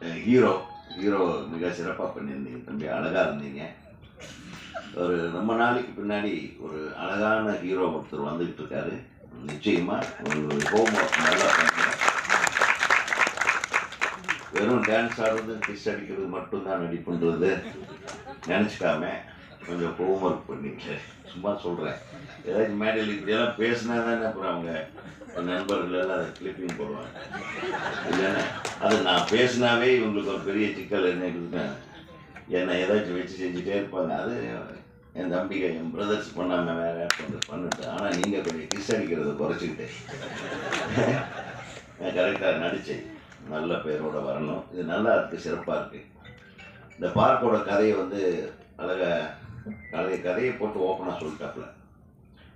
Hero. Hero மிக சிறப்பாக பண்ணியிருந்தீங்க தம்பி. அழகாக இருந்தீங்க. ஒரு ரொம்ப நாளைக்கு பின்னாடி ஒரு அழகான ஹீரோ ஒருத்தர் வந்துக்கிட்டு இருக்காரு. நிச்சயமாக ஒரு ஹோம் ஒர்க் நல்லா பண்ணுறேன் வெறும் டான்ஸ் ஆடுறது கிஸ் அடிக்கிறது மட்டும்தான் நடிப்புன்றது நினச்சிக்காம கொஞ்சம் ஹோம் ஒர்க் பண்ணிட்டு சும்மா சொல்கிறேன் ஏதாச்சும் மேடையில் இப்படியெல்லாம் பேசினா தானே அப்புறம் அவங்க நண்பர்கள் எல்லாம் அதை கிளிப்பிங் போடுவாங்க. இல்லைன்னா அது நான் பேசினாவே இவங்களுக்கு ஒரு பெரிய சிக்கல் என்ன கொடுத்தேன். என்னை ஏதாச்சும் வச்சு செஞ்சுட்டே இருப்பாங்க. அது என் தம்பிக என் பிரதர்ஸ் பண்ணாமல் வேற கொஞ்சம் பண்ணிட்டு ஆனால் நீங்கள் கொஞ்சம் கிஸ் அடிக்கிறத குறைச்சிக்கிட்டு கரெக்டாக நடித்தேன் நல்ல பேரோட வரணும். இது நல்லா இருக்குது சிறப்பாக இருக்குது இந்த பார்க்கோட கதையை வந்து அழகாக கதையை கதையை போட்டு ஓப்பனாக சொல்லிட்டாப்புல.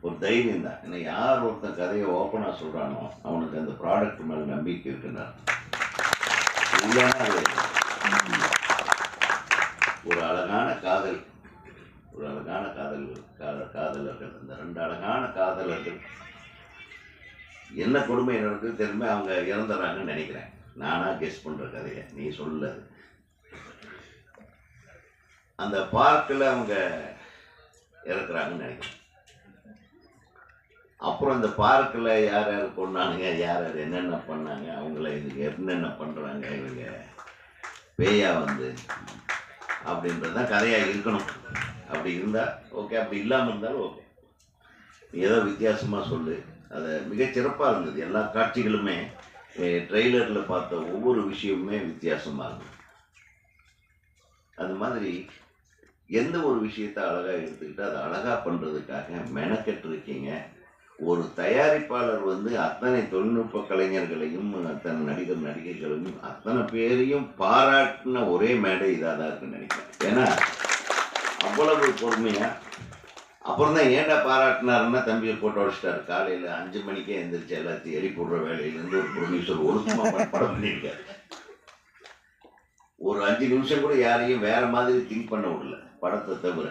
ஒரு தைரியம் தான். ஏன்னா யார் ஒருத்தன் கதையை ஓப்பனாக சொல்கிறானோ அவனுக்கு அந்த ப்ராடக்ட் மேலே நம்பிக்கை இருக்குன்னா இல்லைன்னா அது ஒரு அழகான காதல். ஒரு அழகான காதல் காதல் காதலர்கள். அந்த ரெண்டு அழகான காதலர்கள். என்ன கொடுமை நடக்குது தெரியுமே? அவங்க இறந்துடுறாங்கன்னு நினைக்கிறேன். நானா கெஸ் பண்ற கதையை. நீ சொல்ல. அந்த பார்க்கில் அவங்க இறக்குறாங்கன்னு நினைக்கிறேன். அப்புறம் இந்த பார்க்கில் யார் யார் கொண்டானுங்க யார் யார் என்னென்ன பண்ணாங்க அவங்கள இதுக்கு என்னென்ன பண்ணுறாங்க இவங்க பேயா வந்து அப்படின்றது தான் கதையாக இருக்கணும். அப்படி இருந்தால் ஓகே அப்படி இல்லாமல் இருந்தாலும் ஓகே நீ ஏதோ வித்தியாசமாக சொல்லு. அது மிகச்சிறப்பாக இருந்தது. எல்லா காட்சிகளுமே ட்ரெய்லரில் பார்த்த ஒவ்வொரு விஷயமுமே வித்தியாசமாக இருந்தது. அது மாதிரி எந்த ஒரு விஷயத்தை அழகாக எடுத்துக்கிட்டு அதை அழகாக பண்ணுறதுக்காக மெனக்கெட்டு இருக்கீங்க ஒரு தயாரிப்பாளர் வந்து அத்தனை தொழில்நுட்ப கலைஞர்களையும் அத்தனை நடிகர் நடிகைகளையும் அத்தனை பேரையும் பாராட்டின ஒரே மேடை இதாக தான் இருக்குன்னு நினைக்கிறேன். ஏன்னா அவ்வளவு பொறுமையாக அப்புறம் தான் ஏன்டா பாராட்டினாருன்னா தம்பியை போட்டு அடிச்சிட்டாரு. காலையில் அஞ்சு மணிக்கே எந்திரிச்சு எல்லாத்தையும் எரி போடுற வேலையிலேருந்து ஒரு ப்ரொடியூசர் ஒழுக்கமாக படம் பண்ணியிருக்காரு. ஒரு அஞ்சு நிமிஷம் கூட யாரையும் வேற மாதிரி திங்க் பண்ண விடல படத்தை தவிர.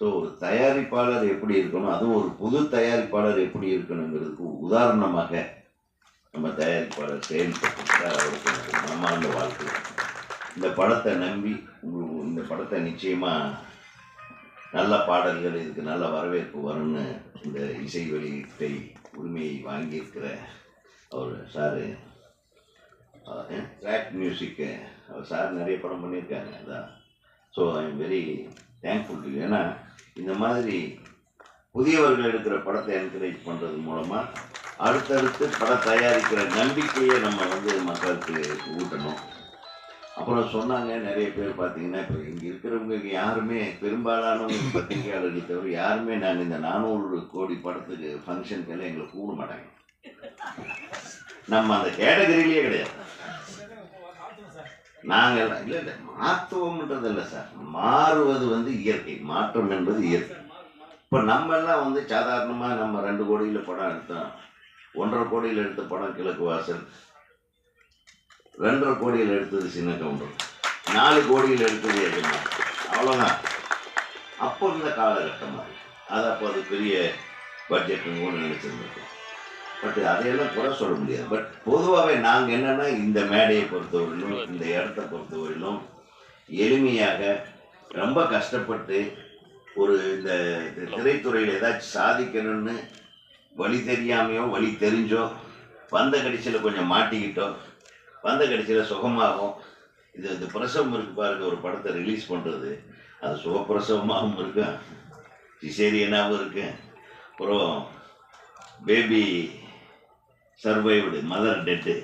ஸோ ஒரு தயாரிப்பாளர் எப்படி இருக்கணும்? அதுவும் ஒரு புது தயாரிப்பாளர் எப்படி இருக்கணுங்கிறதுக்கு உதாரணமாக நம்ம தயாரிப்பாளர் செயல்பட்டு அவருக்கு எனக்கு அந்த வாழ்க்கை இந்த படத்தை நம்பி உங்களுக்கு இந்த படத்தை நிச்சயமாக நல்ல பாடல்கள் இதுக்கு நல்ல வரவேற்பு வரும்னு இந்த இசை வெளியீட்டை உரிமையை வாங்கியிருக்கிற அவர் சார் ட்ராக் மியூசிக்கு அவர் சார் நிறைய படம் பண்ணியிருக்காங்க அதான். So I am very thankful to ஏன்னா இந்த மாதிரி புதியவர்கள் எடுக்கிற படத்தை என்கரேஜ் பண்ணுறது மூலமாக அடுத்தடுத்து படம் தயாரிக்கிற நம்பிக்கையை நம்ம வந்து மக்களுக்கு ஊட்டணும். அப்புறம் சொன்னாங்க நிறைய பேர் பார்த்தீங்கன்னா இப்போ இங்கே இருக்கிறவங்க யாருமே பெரும்பாலானவங்க பத்திரிகையாளர்களை தவிர யாருமே நாங்கள் இந்த நானூறு கோடி படத்துக்கு ஃபங்க்ஷனுக்கெல்லாம் எங்களை கூப்பிட மாட்டாங்க. நம்ம அந்த கேட்டகரியிலேயே கிடையாது. நாங்கள் எல்லாம் இல்லை இல்லை மாற்றுவோம்ன்றது இல்லை சார். மாறுவது வந்து இயற்கை. மாற்றம் என்பது இயற்கை. இப்போ நம்ம எல்லாம் வந்து சாதாரணமாக நம்ம ரெண்டு கோடியில் படம் எடுத்தோம் ஒன்றரை கோடியில் எடுத்த படம் கிழக்கு வாசல் ரெண்டரை கோடியில் எடுத்தது சின்ன கவுண்டர் நாலு கோடியில் எடுத்தது எதுமா அவ்வளோதான் அப்போ இருந்த காலகட்டம் அது. அது அப்போ அது பெரிய பட்ஜெட்டுன்னு கூட நினச்சிருந்துருக்கோம் பட் அதையெல்லாம் குறை சொல்ல முடியாது. பட் பொதுவாகவே நாங்கள் என்னென்னா இந்த மேடையை பொறுத்தவரையிலும் இந்த இடத்த பொறுத்தவரையிலும் எளிமையாக ரொம்ப கஷ்டப்பட்டு ஒரு இந்த திரைத்துறையில் ஏதாச்சும் சாதிக்கணும்னு வழி தெரியாமையோ வழி தெரிஞ்சோ வந்த கடிச்சியில் கொஞ்சம் மாட்டிக்கிட்டோ வந்த கடிச்சியில் சுகமாகும் இது இந்த பிரசவம் இருக்கு பாருங்க ஒரு படத்தை ரிலீஸ் பண்ணுறது அது சுகப்பிரசவமாகவும் இருக்கும் சிசேரியனாகவும் இருக்கு. அப்புறம் பேபி சர்வைவ்டு மதர் டெட்டு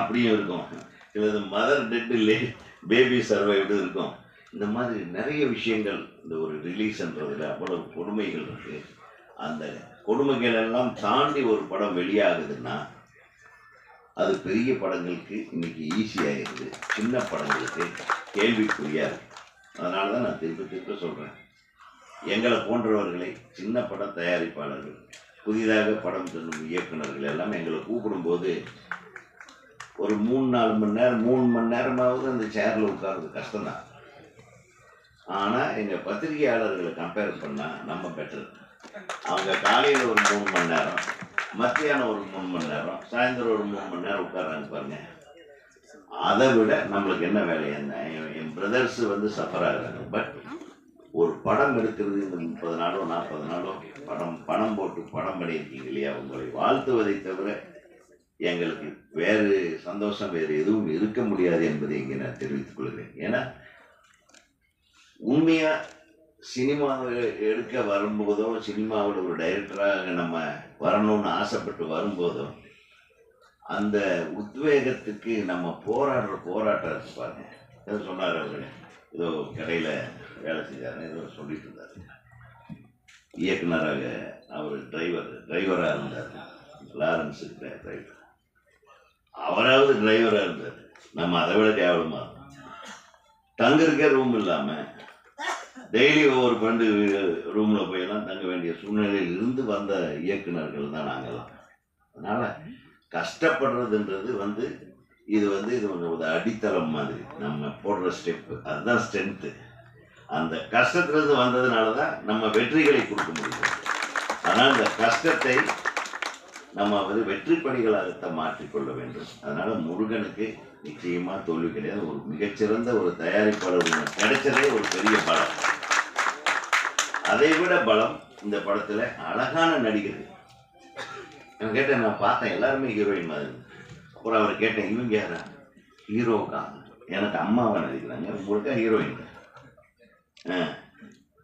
அப்படியும் இருக்கும். சிலது மதர் டெட் லே பேபி சர்வைவ்டு இருக்கும். இந்த மாதிரி நிறைய விஷயங்கள் இந்த ஒரு ரிலீஸ்ன்றதில் அவ்வளவு கொடுமைகள் இருக்கு. அந்த கொடுமைகள் எல்லாம் தாண்டி ஒரு படம் வெளியாகுதுன்னா அது பெரிய படங்களுக்கு இன்னைக்கு இருக்குது சின்ன படங்களுக்கு கேள்விக்குறியா இருக்கு. அதனால தான் நான் திருப்பி திருப்பி சொல்கிறேன் எங்களை போன்றவர்களை சின்ன பட தயாரிப்பாளர்கள் புதிதாக படம் சொல்லும் இயக்குனர்கள் எல்லாம் எங்களை கூப்பிடும்போது ஒரு மூணு நாலு மணி நேரம் மூணு மணி நேரமாவது அந்த சேரில் உட்கார்றது கஷ்டம்தான். ஆனால் எங்கள் பத்திரிகையாளர்களை கம்பேர் பண்ணால் நம்ம பெட்டர் அவங்க காலையில் ஒரு மூணு மணி நேரம் மத்தியானம் ஒரு மூணு மணி நேரம் சாயந்தரம் ஒரு மூணு மணி நேரம் உட்காராங்க பாருங்க. அதை விட நம்மளுக்கு என்ன வேலை? என்ன? என்- என் பிரதர்ஸ் வந்து சஃபர் ஆகிறாங்க. பட் ஒரு படம் எடுக்கிறது இந்த முப்பது நாளோ நாற்பது நாளோ படம் பணம் போட்டு படம் பண்ணியிருக்கீங்க இல்லையா? உங்களை வாழ்த்துவதை தவிர எங்களுக்கு வேறு சந்தோஷம் வேறு எதுவும் இருக்க முடியாது என்பதை இங்கே நான் தெரிவித்துக் கொள்கிறேன். ஏன்னா உண்மையா சினிமாவை எடுக்க வரும்போதோ சினிமாவில் ஒரு டைரக்டராக நம்ம வரணும்னு ஆசைப்பட்டு வரும்போதோ அந்த உத்வேகத்துக்கு நம்ம போராடுற போராட்டம் இருக்கு பாருங்க. சொன்னார் அவரு ஏதோ கடையில் வேலை செஞ்சாரு ஏதோ சொல்லிட்டு இருந்தார் இயக்குனராக அவர் டிரைவர் டிரைவராக இருந்தார். லாரன்ஸு டிரைவர் அவராவது டிரைவராக இருந்தார். நம்ம அதை விட கேவலமாக தங்கருக்கே ரூம் இல்லாமல் டெய்லி ஒவ்வொரு ஃப்ரெண்டு ரூமில் போயெல்லாம் தங்க வேண்டிய சூழ்நிலையில் இருந்து வந்த இயக்குனர்கள் தான் நாங்கள்லாம் அதனால் கஷ்டப்படுறதுன்றது வந்து இது வந்து இது ஒரு அடித்தளம் மாதிரி. நம்ம போடுற ஸ்டெப்பு அதுதான் ஸ்ட்ரென்த்து அந்த கஷ்டத்துலேருந்து வந்ததுனால தான் நம்ம வெற்றிகளை கொடுக்க முடியும். அதனால் இந்த கஷ்டத்தை நம்ம வந்து வெற்றி படிகளாகத்தான் மாற்றிக்கொள்ள வேண்டும். அதனால முருகனுக்கு நிச்சயமாக தோல்வி கிடையாது. ஒரு மிகச்சிறந்த ஒரு தயாரிப்பாளர் கிடைச்சதே ஒரு பெரிய பலம். அதை விட பலம் இந்த படத்தில் அழகான நடிகர்கள் நான் கேட்டேன் நான் பார்த்தேன் எல்லாருமே ஹீரோயின் மாதிரி. அப்புறம் அவர் கேட்டேன் இவங்க யாரா? ஹீரோக்கா? எனக்கு அம்மாவை நடிக்கிறாங்க. உங்களுக்கா ஹீரோயின்.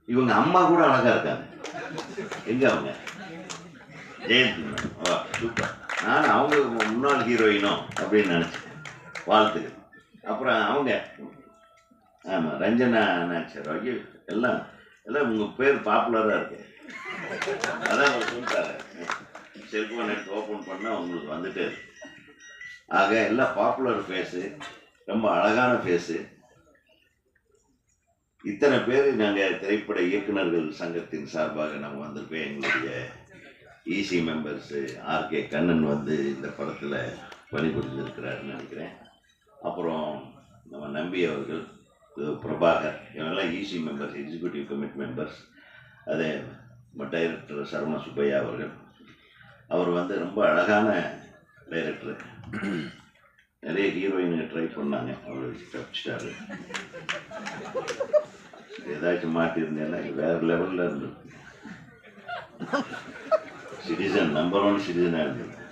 இவங்க அம்மா கூட அழகா இருக்காங்க. எங்க அவங்க? ஜெயந்தி சூப்பர் நான் அவங்க முன்னாள் ஹீரோயினோ அப்படின்னு நினச்சேன். வாழ்த்துக்கள். அப்புறம் அவங்க ஆமாம் ரஞ்சனா நாச்சர் ஐயோ எல்லாம் எல்லாம் உங்கள் பேர் பாப்புலராக இருக்கு. அதான் அவர் சொல்லிட்டாரு. செல்ஃபோன் எடுத்து ஓப்பன் பண்ணால் உங்களுக்கு வந்துட்டே ஆக எல்லாம் பாப்புலர் ஃபேஸு ரொம்ப அழகான ஃபேஸு இத்தனை பேர் நாங்கள் திரைப்பட இயக்குனர்கள் சங்கத்தின் சார்பாக நாங்கள் வந்திருக்கோம். எங்களுடைய இசி மெம்பர்ஸு ஆர்கே கண்ணன் வந்து இந்த படத்தில் பணிபுரிஞ்சிருக்கிறாருன்னு நினைக்கிறேன். அப்புறம் நம்ம நம்பி அவர்கள் பிரபாகர் இவங்கெல்லாம் EC members executive committee members அதே நம்ம டைரக்டர் சரவண சுப்பையா அவர்கள். அவர் வந்து ரொம்ப அழகான டைரக்டர் நிறைய ஹீரோயினுங்க ட்ரை பண்ணாங்க. அவர் தப்பிச்சிட்டாரு. ஏதாச்சும் மாட்டியிருந்தேன்னா வேற லெவலில் இருந்தது. சிட்டிசன் நம்பர் ஒன் சிட்டிசனாக இருந்தது.